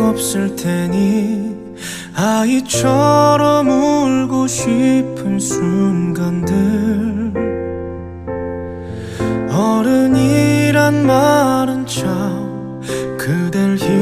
없을 테니 아이처럼 울고 싶은 순간들. 어른이란 말은 참 그댈 힘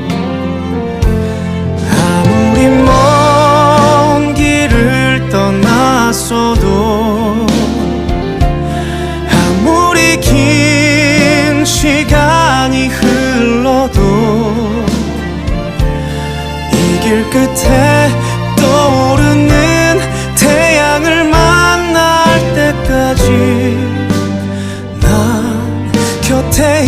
끝에 떠오르는 태양을 만날 때까지 난 곁에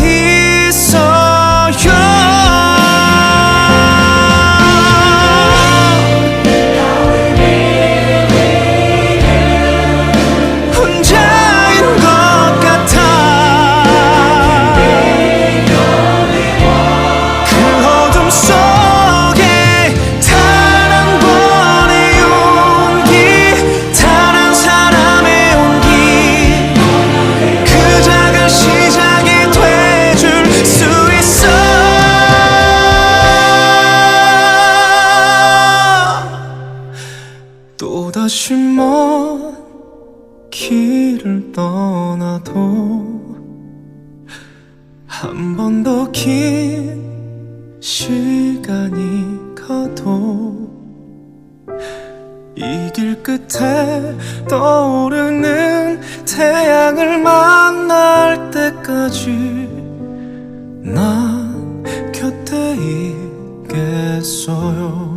다시 먼 길을 떠나도 한 번 더 긴 시간이 가도 이 길 끝에 떠오르는 태양을 만날 때까지 난 곁에 있겠어요